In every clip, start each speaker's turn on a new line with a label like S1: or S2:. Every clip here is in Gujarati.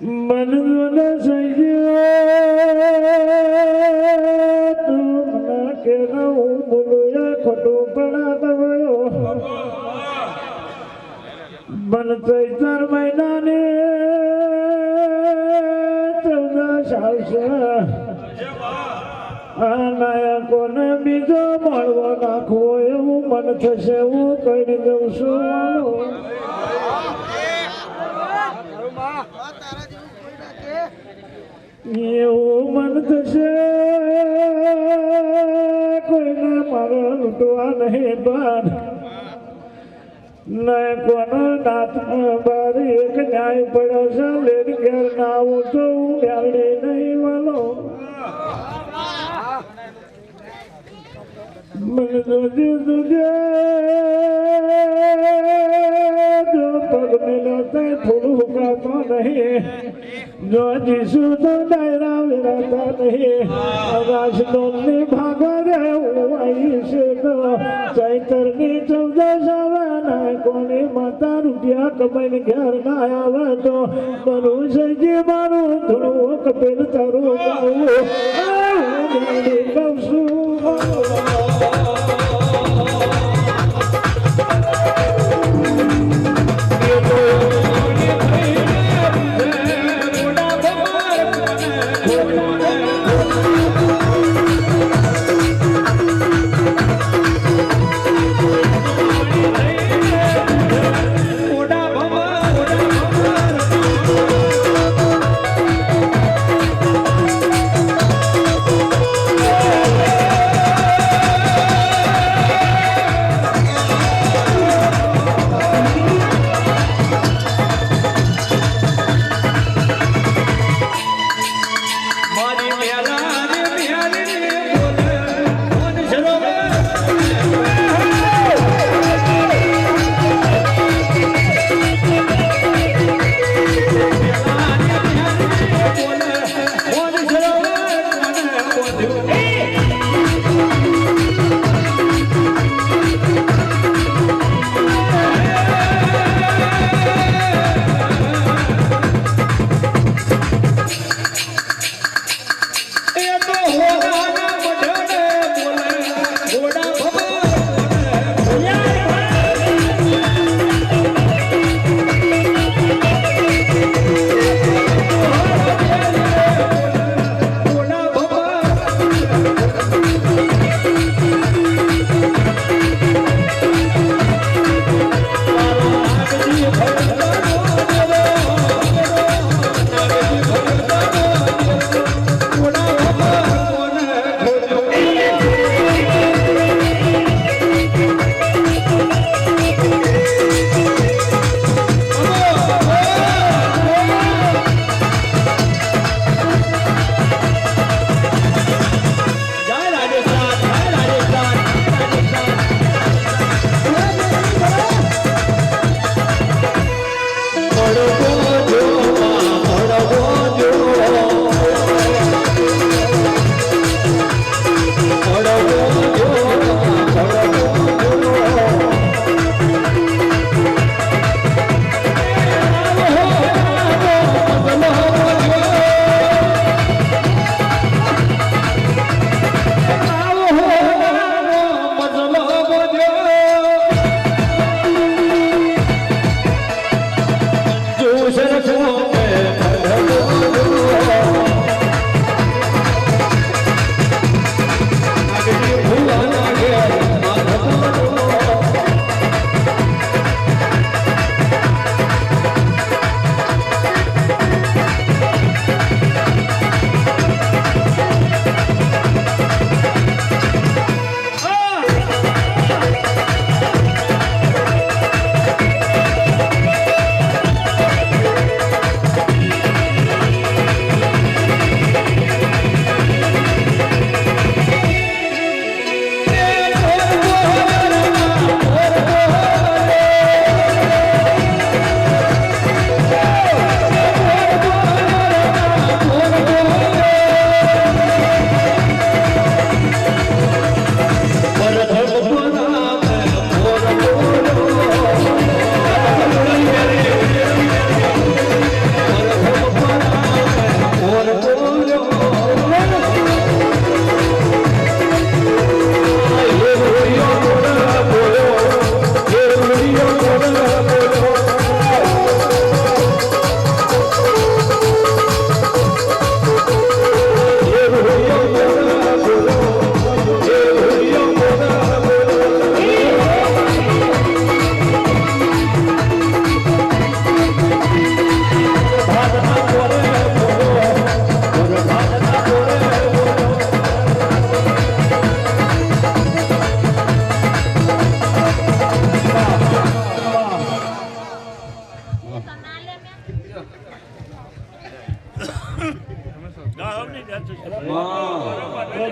S1: મન મને સહ્યો તું મને કે હું બોલું એ ખોટું પડા દવાયો મન ચૈતર મહિનાની ચૌદશ આવશે આ નાયકોને બીજો મળવો નાખવો એવું મન થશે, હું કરી દઉં છું. એવું મન થશે, કોઈને મારો લૂંટવા નહીં બાર. ને કોનો નાથ બારી એક ન્યાય પડ્યો છે લેડી ઘેર ના આવું તો હું નહીં મને જોજે જોજે જો પગ તે થોડું નહીં જો જીસુ તો ડાયરા વિરાતા નહીં આકાશ ડોલની ભાગો રે હું આવીશ તો ચૈતરની ચૌદશ આવે ને માતા રૂપિયા કમાઈને ઘેર ના આવે તો બનું સજી મારું થોડું કપેલ તારું ગાવું છું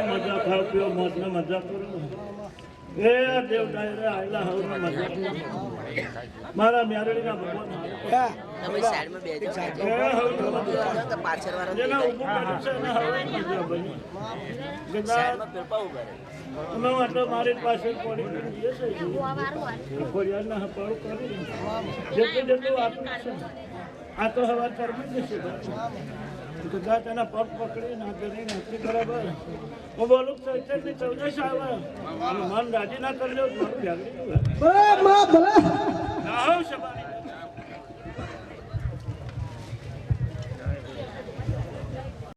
S2: મજા ખાવ પીઓ મોજ ને મજા કરો એ
S3: દેવ ડાયરા મારા મ્યારેડીના ભગવાન
S2: અમે આટલો મારી પાસે ફરિયાદના હપાળો કરી જેટલું જેટલું આપ્યું છે. આ તો હવા કરવી જશે કદાચ એના પગ પકડી ના કરી નાખી બરાબર. હું બોલું ચૈતન્ય ચૌદશ આવે. મન રાજી ના કરી લો મારું
S4: ભલે
S2: ના